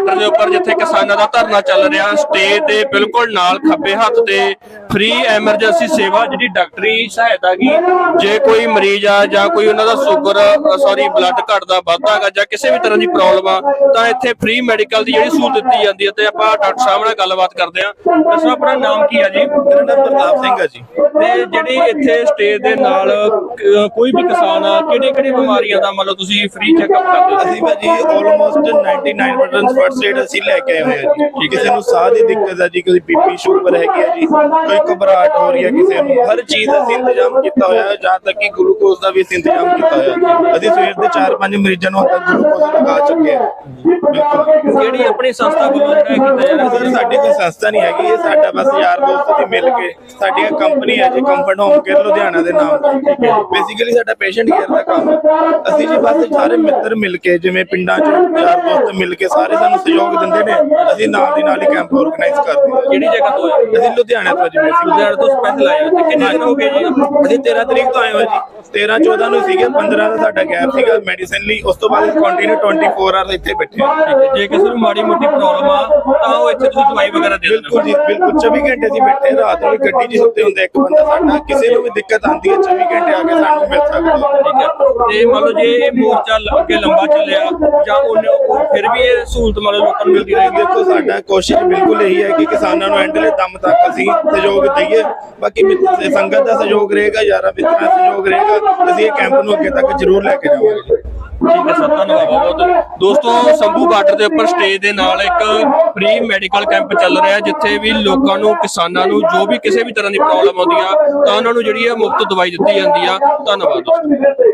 Border ਦੇ ਉੱਪਰ ਜਿੱਥੇ ਕਿਸਾਨਾਂ ਦਾ ਧਰਨਾ ਚੱਲ ਰਿਹਾ ਸਟੇਜ ਦੇ ਬਿਲਕੁਲ ਨਾਲ ਖੱਬੇ ਹੱਥ ਤੇ ਫ੍ਰੀ ਐਮਰਜੈਂਸੀ ਸੇਵਾ ਜਿਹੜੀ ਡਾਕਟਰੀ ਸਹਾਇਤਾ ਕੀ ਜੇ ਕੋਈ ਮਰੀਜ਼ ਆ ਜਾਂ ਕੋਈ ਉਹਨਾਂ ਦਾ ਸ਼ੂਗਰ ਸੌਰੀ ਬਲੱਡ ਘਟਦਾ ਵੱਧਦਾ ਹੈਗਾ ਜਾਂ ਕਿਸੇ ਵੀ ਤਰ੍ਹਾਂ ਦੀ ਪ੍ਰੋਬਲਮ ਆ ਤਾਂ ਇੱਥੇ ਫ੍ਰੀ ਮੈਡੀਕਲ ਦੀ ਜਿਹੜੀ ਸਹੂਲਤ ਦਿੱਤੀ ਜਾਂਦੀ ਹੈ ਤੇ ਆਪਾਂ ਡਾਕਟਰ ਸਾਹਿਬ ਨਾਲ ਗੱਲਬਾਤ ਕਰਦੇ ਹਾਂ। ਦੱਸੋ ਆਪਣਾ ਨਾਮ ਕੀ ਆ ਜੀ? ਮੇਰਾ ਨਾਮ ਪ੍ਰਤਾਪ ਸਿੰਘ ਹੈ ਜੀ। ਤੇ ਜਿਹੜੀ ਇੱਥੇ ਸਟੇਜ ਦੇ ਨਾਲ ਕੋਈ ਵੀ ਕਿਸਾਨ ਆ ਕਿਹੜੇ ਕਿਹੜੇ ਬਿਮਾਰੀਆਂ ਦਾ ਮਤਲਬ ਤੁਸੀਂ ਫ੍ਰੀ ਚੈੱਕਅਪ ਕਰਦੇ ਹੋ? ਅਸੀਂ ਭਾਜੀ ਆਲਮੋਸਟ 99% ਫਰਸਟ ਏਡ ਅਸੀਂ ਲੈ ਕੇ ਆਏ ਹੋਏ ਆ ਜੀ। ਕਿਸੇ ਨੂੰ ਸਾਹ ਦੀ ਦਿੱਕਤ ਹੈ ਜੀ ਕੋਈ ਬੀਪੀ ਸ਼ੂਗਰ ਹੈਗੀ ਹੈ ਜੀ ਕੋਈ ਘਬਰਾਹਟ ਹੋ ਰਹੀ ਹੈ ਕਿਸੇ ਨੂੰ। ਹਰ ਚੀਜ਼ ਦਾ ਅਸੀਂ ਇੰਤਜ਼ਾਮ ਕੀਤਾ ਹੋਇਆ ਹੈ ਜਹਾਂ ਤੱਕ ਕਿ ਗਲੂਕੋਜ਼ ਦਾ ਵੀ ਅਸੀਂ ਇੰਤਜ਼ਾਮ ਕੀਤਾ ਹੋਇਆ ਹੈ। ਅਸੀਂ ਸਵੇਰ ਦੇ 4-5 ਮਰੀਜ਼ਾਂ ਨੂੰ ਤੱਕ ਗਲੂਕੋਜ਼ ਲਗਾ ਚੁੱਕੇ ਹਾਂ। ਬਿਲਕੁਲ। ਜਿਹੜੀ ਆਪਣੀ ਸੰਸਥਾ ਵੱਲੋਂ ਇਹ ਕੀਤਾ ਜਾ ਰਿਹਾ ਸਰ ਸਾਡੀ ਕੋਈ ਸੰਸਥਾ ਨਹੀਂ ਹੈਗੀ ਇਹ ਸਾਡਾ ਬਸ ਯਾਰ ਦੋਸਤ ਦੀ ਮਿਲ ਕੇ ਸਾਡੀ ਇੱਕ ਕੰਪਨੀ ਹੈ ਜੀ ਕੰਫਰਟ ਹੋਮ ਕੇਅਰ ਲੁਧਿਆਣਾ ਦੇ ਨਾਮ। ਬੇਸਿਕਲੀ ਸਾਡਾ ਪੇਸ਼ੈਂਟ ਕੇਅਰ ਦਾ ਕੰਮ ਹੈ। ਅਸੀਂ ਜੀ ਬਸ ਸਾਰੇ ਮਿੱਤਰ ਮਿਲ ਕੇ ਜਿਵੇਂ ਪਿੰਡਾਂ 'ਚ ਯਾਰ ਦੋਸਤ ਮਿਲ ਕੇ ਸਾਰੇ ਸਾਨੂੰ ਸਹਿਯੋਗ ਦਿੰਦੇ ਨੇ ਅਸੀਂ ਨਾਲ ਦੀ ਨਾਲ ਹੀ ਕੈਂਪ ਆਰਗੇਨਾਈਜ਼ ਕਰਦੇ ਹਾਂ। ਕਿਹੜੀ ਜਗ੍ਹਾ ਤੋਂ ਆਏ ਅਸੀਂ ਲੁਧਿਆਣਾ ਤੋਂ ਜੀ ਬੇਸਿਕਲੀ ਲੁਧਿਆਣਾ ਤੋਂ ਸਪੈਸ਼ਲ ਆਏ ਹੋ। ਤੇ ਕਿੰਨੇ ਦਿਨ ਹੋ ਗਏ ਜੀ? ਅਸੀਂ 13 ਤਰੀਕ ਤੋਂ ਆਏ ਹੋਏ ਜੀ। 13 14 ਨੂੰ ਸੀਗੇ 15 ਦਾ ਸਾਡਾ ਗੈਪ ਸੀਗਾ ਮੈਡੀਸਿਨ ਲਈ। ਉਸ ਤੋਂ ਬਾਅਦ ਕੰਟੀਨਿਊ 24 ਆਵਰ ਇੱਥੇ ਬੈਠੇ ਹਾਂ। ਠੀਕ ਹੈ, ਜੇ। ਕਿਸੇ ਨੂੰ ਮਾੜੀ ਮੋਟੀ ਪ੍ਰੋਬਲਮ ਆ ਤਾਂ ਉਹ ਇੱਥੇ ਤੁਸੀਂ ਦਵਾਈ ਵਗੈਰਾ ਦੇ ਦਿੰਦੇ ਬਿਲਕੁਲ ਜੀ ਬਿਲਕੁਲ। 24 ਘੰਟੇ ਅਸੀਂ ਬੈਠੇ ਰਾਤ ਨੂੰ ਗੱਡੀ 'ਚ ਸੁੱਤੇ ਹੁੰਦੇ ਇੱਕ ਬੰਦਾ ਸਾਡਾ ਕਿਸੇ ਨੂੰ ਵੀ ਦਿੱਕਤ ਆਉਂਦੀ ਹੈ 24 ਘੰਟੇ ਆ ਕੇ ਸਾਨੂੰ ਮਿਲ ਸਕਦਾ। ਹੈ ਠੀਕ ਹੈ। ਤੇ ਮੰਨ ਲਓ ਜੇ ਇਹ ਮੋਰਚਾ ਅੱਗੇ ਲੰਬਾ ਚੱਲਿਆ ਜਾਂ ਉਹਨੇ ਉਹ ਫਿਰ ਵੀ ਇਹ ਸਹੂਲਤ ਲਓ ਲੋਕਾਂ ਨੂੰ ਮਿਲਦੀ ਰਹੇਗੀ ਦੇਖੋ ਸਾਡਾ ਕੋਸ਼ਿਸ਼ ਬਿਲਕੁਲ ਇਹੀ ਹੈ ਕਿ ਕਿਸਾਨਾਂ ਨੂੰ ਐਂਡਲੇ ਦਮ ਤੱਕ ਅਸੀਂ ਸਹਿਯੋਗ ਦਈਏ। ਬਾਕੀ ਮਿੱਤਰ ਸੰਗਤ ਦਾ ਸਹਿਯੋਗ ਰਹੇਗਾ ਯਾਰਾਂ ਮਿੱਤਰਾਂ ਦਾ ਸਹਿਯੋਗ ਰਹੇਗਾ। ਅਸੀਂ ਇਹ ਕੈਂਪ ਨੂੰ ਅੱਗੇ ਤੱਕ ਜ਼ਰੂਰ ਲੈ ਕੇ ਜਾਵਾਂਗੇ। ਠੀਕ ਹੈ ਸਰ ਧੰਨਵਾਦ ਬਹੁਤ। ਬਹੁਤ ਦੋਸਤੋ ਸੰਭੂ ਬਾਰਡਰ ਦੇ ਉੱਪਰ ਸਟੇਜ ਦੇ ਨਾਲ ਇੱਕ ਫ੍ਰੀ ਮੈਡੀਕਲ ਕੈਂਪ ਚੱਲ ਰਿਹਾ ਜਿੱਥੇ ਵੀ ਲੋਕਾਂ ਨੂੰ ਕਿਸਾਨਾਂ ਨੂੰ ਜੋ ਵੀ ਕਿਸੇ ਵੀ ਤਰ੍ਹਾਂ ਦੀ ਪ੍ਰੋਬਲਮ ਆਉਂਦੀ ਆ ਤਾਂ ਉਹਨਾਂ ਨੂੰ ਜਿਹੜੀ ਹੈ ਮੁਫਤ ਦਵਾਈ ਦਿੱਤੀ ਜਾਂਦੀ ਆ। ਧੰਨਵਾਦ ਦੋਸਤੋ।